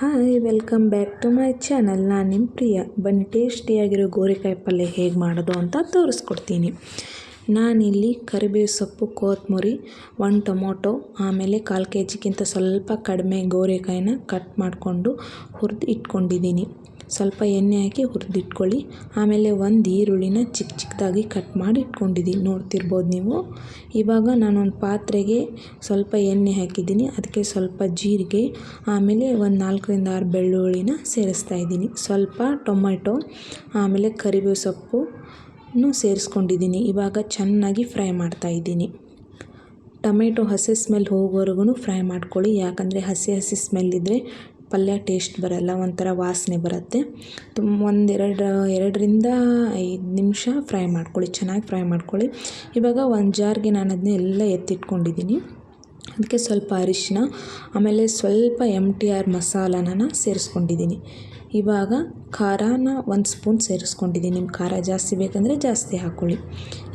Hi, welcome back to my channel. ನಾನು ನಿಮ್ಮ ಪ್ರಿಯ, ಬನ್ನಿ ಟೇಸ್ಟಿಯಾಗಿರೋ ಗೋರಿಕಾಯಿ ಪಲ್ಯ ಹೇಗೆ ಮಾಡೋದು ಅಂತ ತೋರಿಸ್ಕೊಡ್ತೀನಿ. ನಾನಿಲ್ಲಿ ಕರಿಬೇವು ಸೊಪ್ಪು, ಕೋತ್ಮುರಿ, ಒಂದು ಟೊಮೊಟೊ, ಆಮೇಲೆ ಕಾಲು ಕೆ ಜಿಗಿಂತ ಸ್ವಲ್ಪ ಕಡಿಮೆ ಗೋರೆಕಾಯಿನ ಕಟ್ ಮಾಡಿಕೊಂಡು ಹುರಿದು ಇಟ್ಕೊಂಡಿದ್ದೀನಿ ಸ್ವಲ್ಪ ಎಣ್ಣೆ ಹಾಕಿ ಹುರಿದಿಟ್ಕೊಳ್ಳಿ. ಆಮೇಲೆ ಒಂದು ಈರುಳ್ಳಿನ ಚಿಕ್ಕ ಚಿಕ್ಕದಾಗಿ ಕಟ್ ಮಾಡಿ ಇಟ್ಕೊಂಡಿದ್ದೀನಿ. ನೋಡ್ತಿರ್ಬೋದು ನೀವು. ಇವಾಗ ನಾನೊಂದು ಪಾತ್ರೆಗೆ ಸ್ವಲ್ಪ ಎಣ್ಣೆ ಹಾಕಿದ್ದೀನಿ. ಅದಕ್ಕೆ ಸ್ವಲ್ಪ ಜೀರಿಗೆ, ಆಮೇಲೆ ಒಂದು ನಾಲ್ಕರಿಂದ ಆರು ಬೆಳ್ಳುಳ್ಳಿನ ಸೇರಿಸ್ತಾ ಇದ್ದೀನಿ. ಸ್ವಲ್ಪ ಟೊಮೆಟೊ, ಆಮೇಲೆ ಕರಿಬೇವು ಸೊಪ್ಪು ಸೇರಿಸ್ಕೊಂಡಿದ್ದೀನಿ. ಇವಾಗ ಚೆನ್ನಾಗಿ ಫ್ರೈ ಮಾಡ್ತಾ ಇದ್ದೀನಿ. ಟೊಮೆಟೊ ಹಸಿ ಸ್ಮೆಲ್ ಹೋಗೋವರೆಗೂ ಫ್ರೈ ಮಾಡ್ಕೊಳ್ಳಿ. ಯಾಕಂದರೆ ಹಸಿ ಹಸಿ ಸ್ಮೆಲ್ ಇದ್ದರೆ ಪಲ್ಯ ಟೇಸ್ಟ್ ಬರಲ್ಲ, ಒಂಥರ ವಾಸನೆ ಬರುತ್ತೆ. ತುಂಬ ಒಂದೆರಡು, ಎರಡರಿಂದ ಐದು ನಿಮಿಷ ಫ್ರೈ ಮಾಡ್ಕೊಳ್ಳಿ. ಚೆನ್ನಾಗಿ ಫ್ರೈ ಮಾಡ್ಕೊಳ್ಳಿ. ಇವಾಗ ಒಂದು ಜಾರ್ಗೆ ನಾನು ಅದನ್ನ ಎಲ್ಲ ಎತ್ತಿಟ್ಕೊಂಡಿದ್ದೀನಿ. ಅದಕ್ಕೆ ಸ್ವಲ್ಪ ಅರಿಶಿನ ಆಮೇಲೆ ಸ್ವಲ್ಪ ಎಂ ಟಿ ಆರ್ ಮಸಾಲನ ಸೇರಿಸ್ಕೊಂಡಿದ್ದೀನಿ. ಇವಾಗ ಖಾರಾನ ಒಂದು ಸ್ಪೂನ್ ಸೇರಿಸ್ಕೊಂಡಿದ್ದೀನಿ. ನಿಮ್ಮ ಖಾರ ಜಾಸ್ತಿ ಬೇಕಂದರೆ ಜಾಸ್ತಿ ಹಾಕ್ಕೊಳ್ಳಿ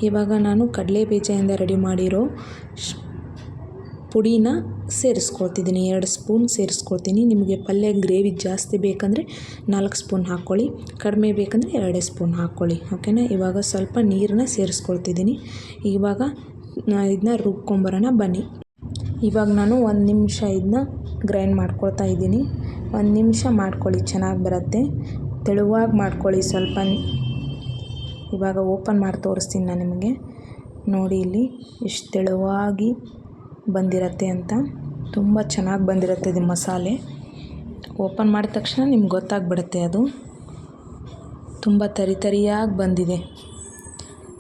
ಇವಾಗ ನಾನು ಕಡಲೆ ಬೀಜದಿಂದ ರೆಡಿ ಮಾಡಿರೋ ಪುಡಿನ ಸೇರಿಸ್ಕೊಳ್ತಿದ್ದೀನಿ. ಎರಡು ಸ್ಪೂನ್ ಸೇರಿಸ್ಕೊಳ್ತೀನಿ. ನಿಮಗೆ ಪಲ್ಯ ಗ್ರೇವಿ ಜಾಸ್ತಿ ಬೇಕಂದರೆ ನಾಲ್ಕು ಸ್ಪೂನ್ ಹಾಕ್ಕೊಳ್ಳಿ ಕಡಿಮೆ ಬೇಕಂದರೆ ಎರಡೇ ಸ್ಪೂನ್ ಹಾಕ್ಕೊಳ್ಳಿ ಓಕೆನಾ? ಇವಾಗ ಸ್ವಲ್ಪ ನೀರನ್ನ ಸೇರಿಸ್ಕೊಳ್ತಿದ್ದೀನಿ. ಇವಾಗ ಇದನ್ನ ರುಬ್ಕೊಂಬರೋಣ. ಬನ್ನಿ. ಇವಾಗ ನಾನು ಒಂದು ನಿಮಿಷ ಇದನ್ನ ಗ್ರೈಂಡ್ ಮಾಡ್ಕೊಳ್ತಾ ಇದ್ದೀನಿ. ಒಂದು ನಿಮಿಷ ಮಾಡ್ಕೊಳ್ಳಿ, ಚೆನ್ನಾಗಿ ಬರುತ್ತೆ. ತೆಳುವಾಗಿ ಮಾಡ್ಕೊಳ್ಳಿ ಸ್ವಲ್ಪ. ಇವಾಗ ಓಪನ್ ಮಾಡಿ ತೋರಿಸ್ತೀನಿ ನಾನು ನಿಮಗೆ. ನೋಡಿ ಇಲ್ಲಿ ಎಷ್ಟು ತೆಳುವಾಗಿ ಬಂದಿರತ್ತೆ ಅಂತ. ತುಂಬ ಚೆನ್ನಾಗಿ ಬಂದಿರುತ್ತೆ ಇದು ಮಸಾಲೆ. ಓಪನ್ ಮಾಡಿದ ತಕ್ಷಣ ನಿಮ್ಗೆ ಗೊತ್ತಾಗ್ಬಿಡುತ್ತೆ ಅದು. ತುಂಬ ತರಿತರಿಯಾಗಿ ಬಂದಿದೆ.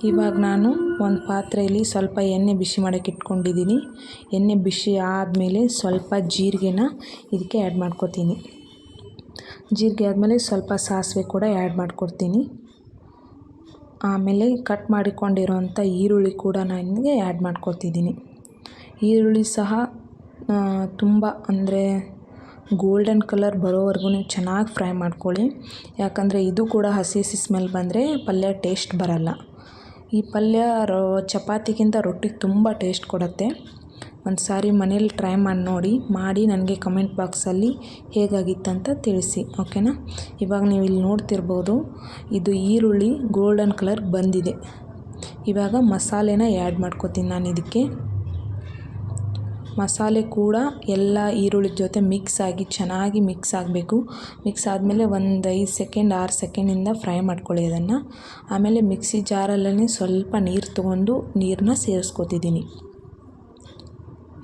ಇವಾಗ ನಾನು ಒಂದು ಪಾತ್ರೆಯಲ್ಲಿ ಸ್ವಲ್ಪ ಎಣ್ಣೆ ಬಿಸಿ ಮಾಡೋಕೆ ಇಟ್ಕೊಂಡಿದ್ದೀನಿ. ಎಣ್ಣೆ ಬಿಸಿ ಆದಮೇಲೆ ಸ್ವಲ್ಪ ಜೀರಿಗೆನ ಇದಕ್ಕೆ ಆ್ಯಡ್ ಮಾಡ್ಕೊತೀನಿ. ಜೀರಿಗೆ ಆದಮೇಲೆ ಸ್ವಲ್ಪ ಸಾಸಿವೆ ಕೂಡ ಆ್ಯಡ್ ಮಾಡ್ಕೊಡ್ತೀನಿ. ಆಮೇಲೆ ಕಟ್ ಮಾಡಿಕೊಂಡಿರೋಂಥ ಈರುಳ್ಳಿ ಕೂಡ ನನಗೆ ಆ್ಯಡ್ ಮಾಡ್ಕೊತಿದ್ದೀನಿ. ಈರುಳ್ಳಿ ಸಹ ತುಂಬ ಅಂದರೆ ಗೋಲ್ಡನ್ ಕಲರ್ ಬರೋವರೆಗೂ ನೀವು ಚೆನ್ನಾಗಿ ಫ್ರೈ ಮಾಡ್ಕೊಳ್ಳಿ. ಯಾಕಂದರೆ ಇದು ಕೂಡ ಹಸಿ ಹಸಿ ಸ್ಮೆಲ್ ಬಂದರೆ ಪಲ್ಯ ಟೇಸ್ಟ್ ಬರಲ್ಲ. ಈ ಪಲ್ಯ ರೋ, ಚಪಾತಿಗಿಂತ ರೊಟ್ಟಿಗೆ ತುಂಬ ಟೇಸ್ಟ್ ಕೊಡುತ್ತೆ. ಒಂದು ಸಾರಿ ಮನೇಲಿ ಟ್ರೈ ಮಾಡಿ ನೋಡಿ, ಮಾಡಿ ನನಗೆ ಕಮೆಂಟ್ ಬಾಕ್ಸಲ್ಲಿ ಹೇಗಾಗಿತ್ತಂತ ತಿಳಿಸಿ, ಓಕೆನಾ? ಇವಾಗ ನೀವು ಇಲ್ಲಿ ನೋಡ್ತಿರ್ಬೋದು, ಇದು ಈರುಳ್ಳಿ ಗೋಲ್ಡನ್ ಕಲರ್ ಬಂದಿದೆ. ಇವಾಗ ಮಸಾಲೆನ ಆ್ಯಡ್ ಮಾಡ್ಕೋತೀನಿ ನಾನು ಇದಕ್ಕೆ. ಮಸಾಲೆ ಕೂಡ ಎಲ್ಲ ಈರುಳ್ಳಿ ಜೊತೆ ಮಿಕ್ಸ್ ಆಗಿ ಚೆನ್ನಾಗಿ ಮಿಕ್ಸ್ ಆಗಬೇಕು. ಮಿಕ್ಸ್ ಆದಮೇಲೆ ಒಂದು ಐದು ಸೆಕೆಂಡ್ ಆರು ಸೆಕೆಂಡಿಂದ ಫ್ರೈ ಮಾಡ್ಕೊಳ್ಳಿ ಅದನ್ನು. ಆಮೇಲೆ ಮಿಕ್ಸಿ ಜಾರಲ್ಲೇ ಸ್ವಲ್ಪ ನೀರು ತೊಗೊಂಡು ನೀರನ್ನ ಸೇರಿಸ್ಕೊತಿದ್ದೀನಿ.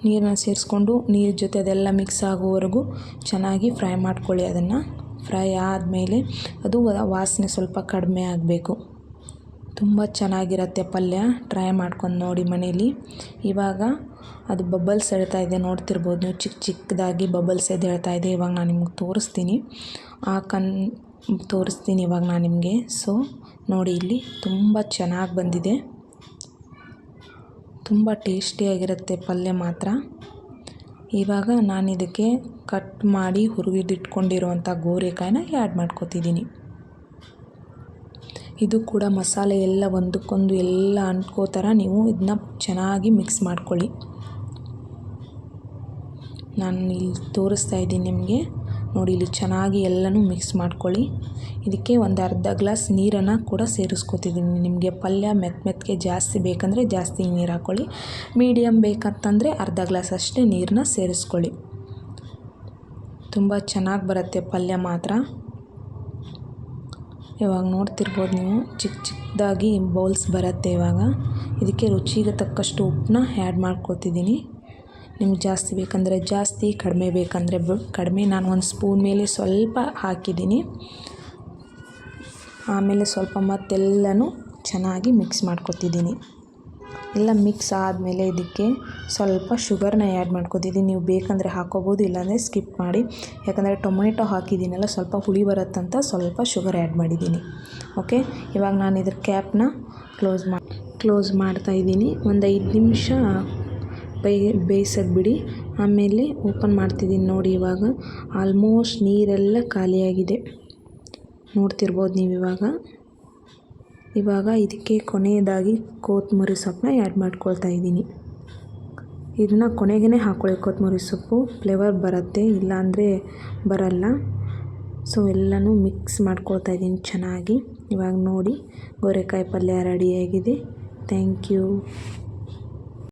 ನೀರನ್ನ ಸೇರಿಸ್ಕೊಂಡು ನೀರು ಜೊತೆ ಅದೆಲ್ಲ ಮಿಕ್ಸ್ ಆಗೋವರೆಗೂ ಚೆನ್ನಾಗಿ ಫ್ರೈ ಮಾಡ್ಕೊಳ್ಳಿ ಅದನ್ನು. ಫ್ರೈ ಆದಮೇಲೆ ಅದು ವಾಸನೆ ಸ್ವಲ್ಪ ಕಡಿಮೆ ಆಗಬೇಕು. ತುಂಬ ಚೆನ್ನಾಗಿರುತ್ತೆ ಪಲ್ಯ. ಟ್ರೈ ಮಾಡ್ಕೊಂಡು ನೋಡಿ ಮನೇಲಿ. ಇವಾಗ ಅದು ಬಬಲ್ಸ್ ಹೇಳ್ತಾ ಇದೆ, ನೋಡ್ತಿರ್ಬೋದು. ನೀವು ಚಿಕ್ಕ ಚಿಕ್ಕದಾಗಿ ಬಬಲ್ಸ್ ಹೇಳ್ತಾ ಇದೆ. ಇವಾಗ ನಾನು ನಿಮ್ಗೆ ತೋರಿಸ್ತೀನಿ. ಆ ಕನ್ ತೋರಿಸ್ತೀನಿ ಇವಾಗ ನಾನು ನಿಮಗೆ. ಸೊ ನೋಡಿ ಇಲ್ಲಿ ತುಂಬ ಚೆನ್ನಾಗಿ ಬಂದಿದೆ. ತುಂಬ ಟೇಸ್ಟಿಯಾಗಿರುತ್ತೆ ಪಲ್ಯ ಮಾತ್ರ. ಇವಾಗ ನಾನು ಇದಕ್ಕೆ ಕಟ್ ಮಾಡಿ ಹುರಿದಿಟ್ಕೊಂಡಿರುವಂಥ ಗೋರೆಕಾಯಿನ ಆ್ಯಡ್ ಮಾಡ್ಕೊತಿದ್ದೀನಿ. ಇದು ಕೂಡ ಮಸಾಲೆ ಎಲ್ಲ ಒಂದಕ್ಕೊಂದು ಎಲ್ಲ ಅಂಟ್ಕೋ ಥರ ನೀವು ಇದನ್ನ ಚೆನ್ನಾಗಿ ಮಿಕ್ಸ್ ಮಾಡ್ಕೊಳ್ಳಿ. ನಾನು ಇಲ್ಲಿ ತೋರಿಸ್ತಾ ಇದ್ದೀನಿ ನಿಮಗೆ. ನೋಡಿ, ಇಲ್ಲಿ ಚೆನ್ನಾಗಿ ಎಲ್ಲನೂ ಮಿಕ್ಸ್ ಮಾಡ್ಕೊಳ್ಳಿ. ಇದಕ್ಕೆ ಒಂದು ಅರ್ಧ ಗ್ಲಾಸ್ ನೀರನ್ನು ಕೂಡ ಸೇರಿಸ್ಕೊತಿದ್ದೀನಿ. ನಿಮಗೆ ಪಲ್ಯ ಮೆತ್ತ ಮೆತ್ತಗೆ ಜಾಸ್ತಿ ಬೇಕಂದರೆ ಜಾಸ್ತಿ ನೀರು ಹಾಕ್ಕೊಳ್ಳಿ ಮೀಡಿಯಮ್ ಬೇಕಂತಂದರೆ ಅರ್ಧ ಗ್ಲಾಸ್ ಅಷ್ಟೇ ನೀರನ್ನ ಸೇರಿಸ್ಕೊಳ್ಳಿ. ತುಂಬ ಚೆನ್ನಾಗಿ ಬರುತ್ತೆ ಪಲ್ಯ ಮಾತ್ರ. ಇವಾಗ ನೋಡ್ತಿರ್ಬೋದು ನೀವು ಚಿಕ್ಕ ಚಿಕ್ಕದಾಗಿ ಬೌಲ್ಸ್ ಬರುತ್ತೆ ಇವಾಗ. ಇದಕ್ಕೆ ರುಚಿಗೆ ತಕ್ಕಷ್ಟು ಉಪ್ಪನ್ನ ಆ್ಯಡ್ ಮಾಡ್ಕೊತಿದ್ದೀನಿ. ನಿಮ್ಗೆ ಜಾಸ್ತಿ ಬೇಕಂದರೆ ಜಾಸ್ತಿ, ಕಡಿಮೆ ಬೇಕಂದರೆ ಕಡಿಮೆ ನಾನು ಒಂದು ಸ್ಪೂನ್ ಮೇಲೆ ಸ್ವಲ್ಪ ಹಾಕಿದ್ದೀನಿ. ಆಮೇಲೆ ಸ್ವಲ್ಪ ಮತ್ತೆಲ್ಲನೂ ಚೆನ್ನಾಗಿ ಮಿಕ್ಸ್ ಮಾಡ್ಕೊತಿದ್ದೀನಿ. ಎಲ್ಲ ಮಿಕ್ಸ್ ಆದಮೇಲೆ ಇದಕ್ಕೆ ಸ್ವಲ್ಪ ಶುಗರ್ನ ಆ್ಯಡ್ ಮಾಡ್ಕೊತಿದ್ದೀನಿ ನೀವು ಬೇಕಂದರೆ ಹಾಕೋಬೋದು, ಇಲ್ಲಾಂದರೆ ಸ್ಕಿಪ್ ಮಾಡಿ. ಯಾಕಂದರೆ ಟೊಮೆಟೊ ಹಾಕಿದ್ದೀನಲ್ಲ ಸ್ವಲ್ಪ ಹುಳಿ ಬರುತ್ತಂತ ಸ್ವಲ್ಪ ಶುಗರ್ ಆ್ಯಡ್ ಮಾಡಿದ್ದೀನಿ ಓಕೆ ಇವಾಗ ನಾನು ಇದ್ರ ಕ್ಯಾಪ್ನ ಕ್ಲೋಸ್ ಮಾಡಿ ಕ್ಲೋಸ್ ಮಾಡ್ತಾಯಿದ್ದೀನಿ ಒಂದು ಐದು ನಿಮಿಷ ಬೈ, ಬೇಯಿಸೋದು ಬಿಡಿ. ಆಮೇಲೆ ಓಪನ್ ಮಾಡ್ತಿದ್ದೀನಿ ನೋಡಿ ಇವಾಗ. ಆಲ್ಮೋಸ್ಟ್ ನೀರೆಲ್ಲ ಖಾಲಿಯಾಗಿದೆ. ನೋಡ್ತಿರ್ಬೋದು ನೀವು ಇವಾಗ ಇವಾಗ ಇದಕ್ಕೆ ಕೊನೆಯದಾಗಿ ಕೊತ್ತಂಬರಿ ಸೊಪ್ಪನ್ನ ಆ್ಯಡ್ ಮಾಡ್ಕೊಳ್ತಾ ಇದ್ದೀನಿ. ಇದನ್ನ ಕೊನೆಗೇ ಹಾಕ್ಕೊಳ್ಳಿ ಕೊತ್ತಂಬರಿ ಸೊಪ್ಪು. ಫ್ಲೇವರ್ ಬರುತ್ತೆ, ಇಲ್ಲಾಂದರೆ ಬರಲ್ಲ. ಸೊ ಎಲ್ಲನೂ ಮಿಕ್ಸ್ ಮಾಡ್ಕೊಳ್ತಾ ಇದ್ದೀನಿ ಚೆನ್ನಾಗಿ. ಇವಾಗ ನೋಡಿ, ಗೋರೆಕಾಯಿ ಪಲ್ಯ ರೆಡಿಯಾಗಿದೆ ಥ್ಯಾಂಕ್ ಯು